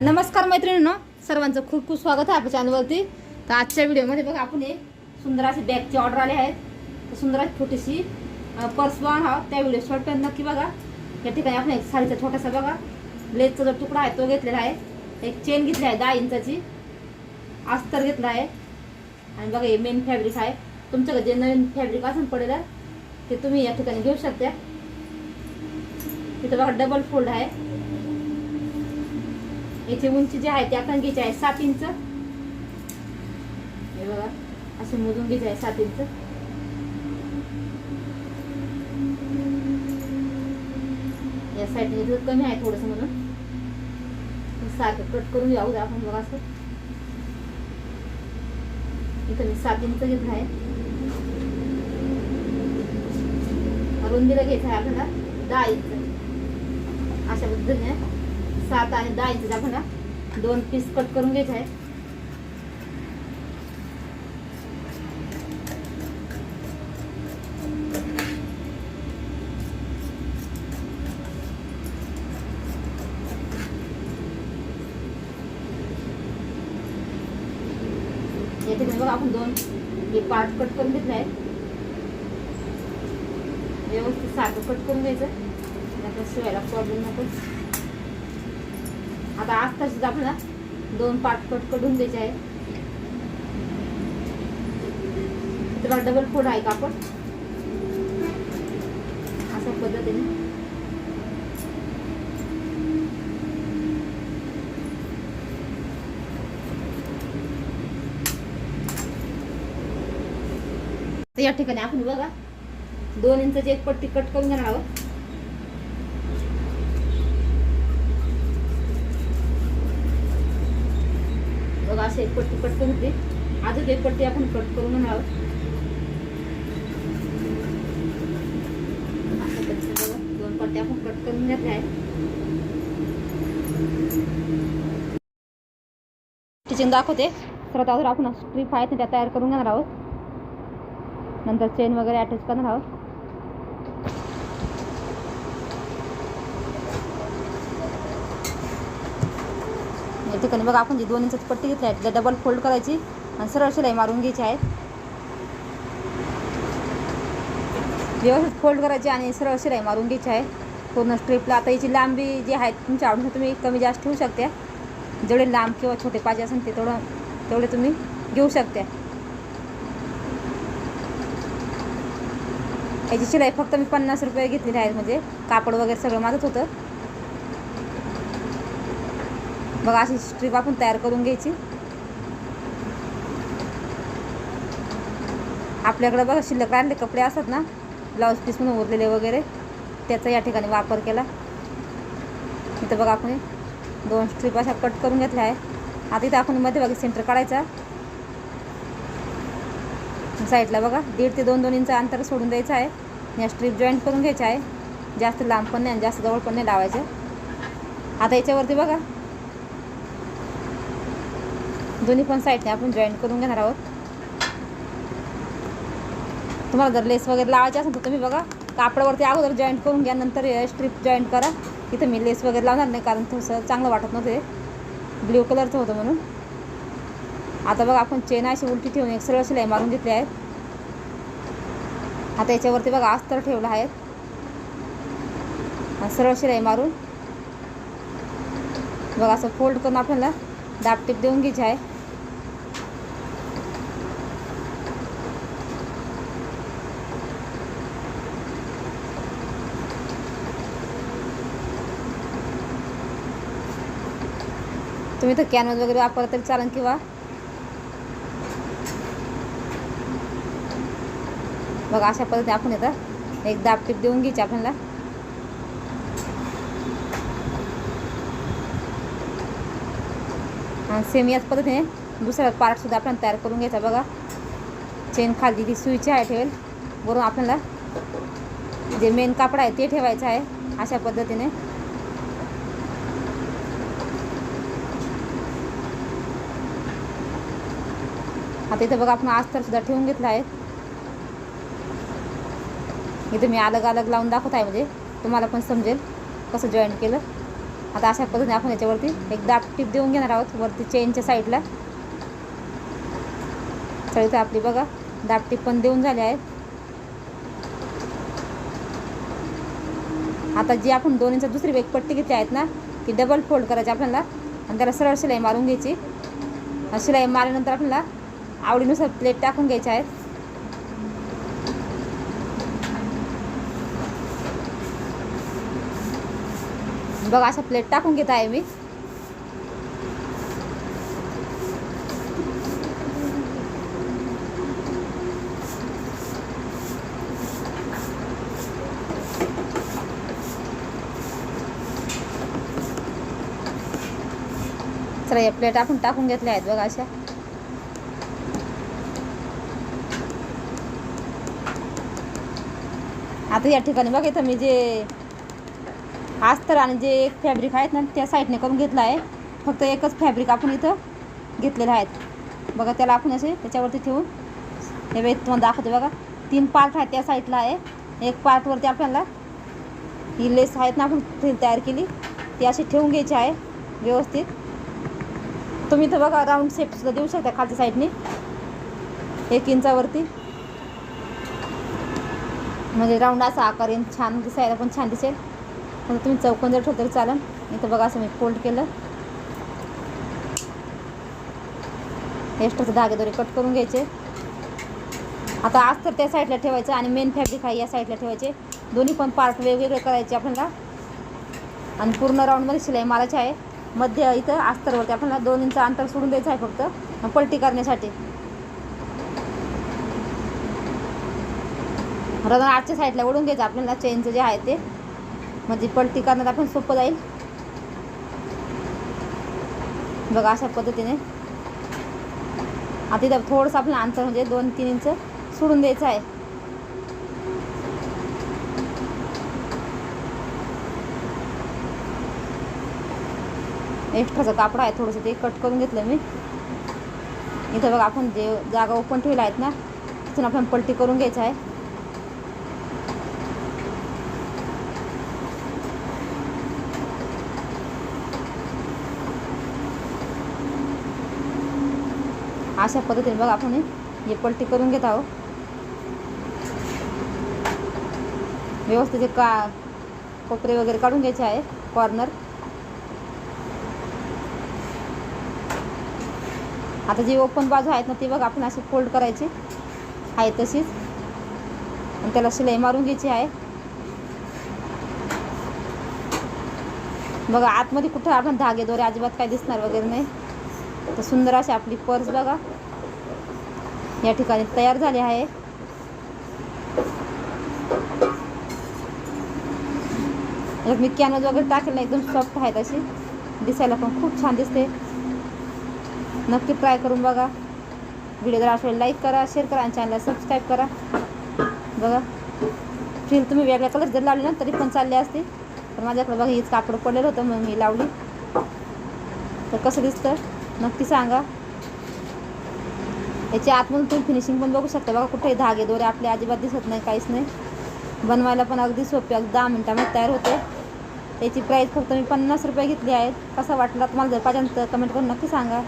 नमस्कार मैत्रिणींनो सर्वांचं खूप खूप स्वागत आहे आपल्या चॅनलवरती तर आजच्या व्हिडिओमध्ये बघा आपण एक सुंदर अशी बॅगची ऑर्डर आली आहे. तर सुंदर अशी छोटीशी पर्स हा त्या व्हिडिओ शॉर्ट नक्की बघा. या ठिकाणी आपण एक साडीचा छोटासा बघा. लेसचा जो तुकडा आहे तो घेतलेला आहे. एक चेन घेतली आहे दहा इंचाची अस्तर घेतला आहे. आणि बघा हे मेन फॅब्रिक आहे. तुमच्याकडे जे नवीन फॅब्रिक असून पडेल ते तुम्ही या ठिकाणी घेऊ शकता. तिथं बघा डबल फोल्ड आहे. याची उंची जी आहे ती आपण घ्यायची आहे सात इंच. हे बघा असे मोजून घ्यायचे आहे सात इंच. या साईडने जर कमी आहे थोडंसं म्हणून सात कट करून जाऊ द्या आपण बघा असं. इथं मी सात इंच घेतलं आहे. रुंदीला घ्यायचं आहे आपल्याला दहा इंच. अशा पद्धतीने. सात आहे दहा इंच आपल्याला दोन पीस कट करून घ्यायचे आहे या बघा आपण दोन हे पार्ट कट करून घेतले आहे व्यवस्थित सारखं कट करून घ्यायचं. तर शिवायला प्रॉब्लेम नको. आता आज तर आपल्याला दोन पार्ट कटकडून द्यायचे आहे तुला डबल फोड आहे कापड अशा पद्धतीने. तर या ठिकाणी आपण बघा दोन इंचाची एक पट्टी कट करून घेणार आहोत. असे एक पट्टी कट करून होती अजून एक पट्टी आपण कट करून आहोत. दोन पट्टी आपण कट करून घेतल्या आहेत स्टिचिंग दाखवते. सर्वात अगोदर आपण स्ट्रीप आहेत त्या तयार करून घेणार आहोत. नंतर चेन वगैरे अटॅच करणार आहोत. या ठिकाणी बघा आपण जी दोन इंचाची पट्टी घेतली आहे तिला डबल फोल्ड करायची आणि सरळ शिलाई मारून घ्यायची आहे. व्यवस्थित फोल्ड करायची आणि सरळ शिलाई मारून घ्यायची आहे. पूर्ण स्ट्रीपला आता याची लांबी जी आहे तुमच्या आवडीनुसार तुम्ही कमी जास्त ठेवू शकता. जेवढे लांब किंवा छोटे पाहिजे असेल ते तेवढं तेवढे तुम्ही घेऊ शकता. याची शिलाई फक्त मी पन्नास रुपये घेतलेली आहे म्हणजे कापड वगैरे सगळं माझंच होतं. बघा अशी स्ट्रीप आपण तयार करून घ्यायची. आपल्याकडे बघा शिल्लक राहिले कपडे असतात ना ब्लाऊज पीस म्हणून उरलेले वगैरे त्याचा या ठिकाणी वापर केला. इथं बघा आपण दोन स्ट्रीप अशा कट करून घेतल्या आहे आता इथं आपण मध्यभागी सेंटर काढायचा. साईडला बघा दीड ते दोन दोन इंच अंतर सोडून द्यायचं आहे. या स्ट्रीप जॉईंट करून घ्यायचं आहे. जास्त लांब पण नाही आणि जास्त जवळ पण नाही लावायचं. आता याच्यावरती बघा दोन्ही पण साईडने आपण जॉईंट करून घेणार आहोत. तुम्हाला जर लेस वगैरे लावायची असेल तर तुम्ही बघा कापडावरती अगोदर जॉईंट करून घ्या नंतर स्ट्रीप जॉईंट करा. इथं मी लेस वगैरे लावणार नाही कारण थोडंसं चांगलं वाटत नव्हतं ब्ल्यू कलरचं होतं म्हणून. आता बघा आपण चेन अशी उलटी ठेवून एक सरळ शिलाई मारून घेतली आहे. आता याच्यावरती बघा अस्तर ठेवलं आहे. सरळ शिलाई मारून. बघा असं फोल्ड करून आपल्याला दाबटीप देऊन घ्यायची आहे. तुम्ही तर कॅनव्हस वगैरे वापरला तरी चालेल किंवा? बघा अशा पद्धतीने आपण येतं एक दाबटीप देऊन घ्यायची आपल्याला. आणि सेम याच पद्धतीने दुसरा पार्टसुद्धा आपण तयार करून घ्यायचा. बघा चेन खाली ती सुईची आहे ठेवेल वरून आपल्याला जे मेन कापड आहे ते ठेवायचं आहे अशा पद्धतीने. आता इथं बघा आपण आस्तरसुद्धा ठेवून घेतलं आहे. इथं मी अलग अलग लावून दाखवत आहे म्हणजे तुम्हाला पण समजेल कसं जॉईन केलं. आता अशा पद्धतीने आपण याच्यावरती एक दाब टीप देऊन घेणार आहोत वरती चेनच्या साईडला तर इथं आपली बघा दाब टीप पण देऊन झाली आहे. आता जी आपण दोन इंच दुसरी वेग पट्टी घेतली आहेत ना ती डबल फोल्ड करायची आपल्याला. आणि त्याला सरळ शिलाई मारून घ्यायची. शिलाई मारल्यानंतर आपल्याला आवडीनुसार प्लेट टाकून घ्यायच्या आहेत. बघा अशा प्लेट टाकून घेत आहे मी. चला या प्लेट आपण टाकून घेतल्या आहेत बघा अशा. आता या ठिकाणी बघा इथं मी जे अस्तर आणि जे एक फॅब्रिक आहेत ना त्या साईडने करून घेतलं आहे. फक्त एकच फॅब्रिक आपण इथं घेतलेलं आहेत. बघा त्याला आपण असे त्याच्यावरती ठेवून हे वेळ तुम्हाला दाखवते बघा. तीन पार्ट आहेत त्या साईडला आहे. एक पार्टवरती आपल्याला ही लेस आहेत ना आपण तयार केली. ती अशी ठेवून घ्यायची आहे व्यवस्थित. तुम्ही इथं बघा राऊंड शेपसुद्धा देऊ शकता खालच्या साईडने एक इंचावरती म्हणजे राऊंड असा आकार येईन छान दिसायला पण छान दिसेल. पण तुम्ही चौकोन जर ठेवलं तरी चालेल. इथं बघा असं मी फोल्ड केलं. एक्स्ट्राचे धागेदोरे कट करून घ्यायचे. आता आज तर त्या साईडला ठेवायचं आणि मेन फॅब्रिक आहे या साईडला ठेवायचे. दोन्ही पण पार्ट वेगवेगळे करायचे आपल्याला. आणि पूर्ण राऊंडमध्ये शिलाई मारायची आहे. मध्य इथं अस्तरवरती आपल्याला दोन इंच अंतर सोडून द्यायचं आहे फक्त. पलटी करण्यासाठी. आता आजच्या साईडला ओढून घ्यायचं. आपल्याला चेनचं जे आहे ते. म्हणजे पलटी करण्यात आपण सोपं जाईल. बघा अशा पद्धतीने. आता इथं थोडंसं आपलं अंतर म्हणजे दोन तीन इंच सोडून द्यायचं आहे. एक्स्ट्राचं कापड आहे थोडंसं ते कट करून घेतलं मी. इथं बघा आपण जे जागा ओपन ठेवल्या आहेत ना तिथून आपण पलटी करून घ्यायचं आहे. अशा पद्धतीने बघा आपण हे पलटी करून घेत आहोत. व्यवस्थित जे का कोपरे वगैरे काढून घ्यायचे आहे कॉर्नर आता जी ओपन बाजू आहेत ना ती बघा आपण अशी फोल्ड करायची. आहे तशीच. आणि त्याला शिलाई मारून घ्यायची आहे. बघा आतमध्ये कुठं आपण धागे दोरे अजिबात काय दिसणार वगैरे नाही. तर सुंदर अशी आपली पर्स बघा. या ठिकाणी तयार झाली आहे. मी कॅनज वगैरे टाकेल ना एकदम सॉफ्ट आहेत अशी. दिसायला पण खूप छान दिसते. नक्की ट्राय करून बघा. व्हिडिओ जर असेल लाईक करा शेअर करा आणि चॅनलला सबस्क्राईब करा. बघा. फ्रील तुम्ही वेगळ्या कलर जर लावली ना तरी पण चालले असते. पण माझ्याकडे बघा हीच कापड पडलेलं होतं मग मी लावली. तर कसं दिसतं? नक्की सांगा. याच्या आतमधून तुम्ही फिनिशिंग पण बघू शकता. बघा कुठेही धागे दोरे आपले अजिबात दिसत नाही काहीच नाही. बनवायला पण अगदी सोपे अगदी दहा मिनटामध्ये तयार होते. त्याची प्राईस फक्त मी पन्नास रुपये घेतली आहे कसा वाटला तुम्हाला जर पाहिजे तर कमेंट करून नक्की सांगा.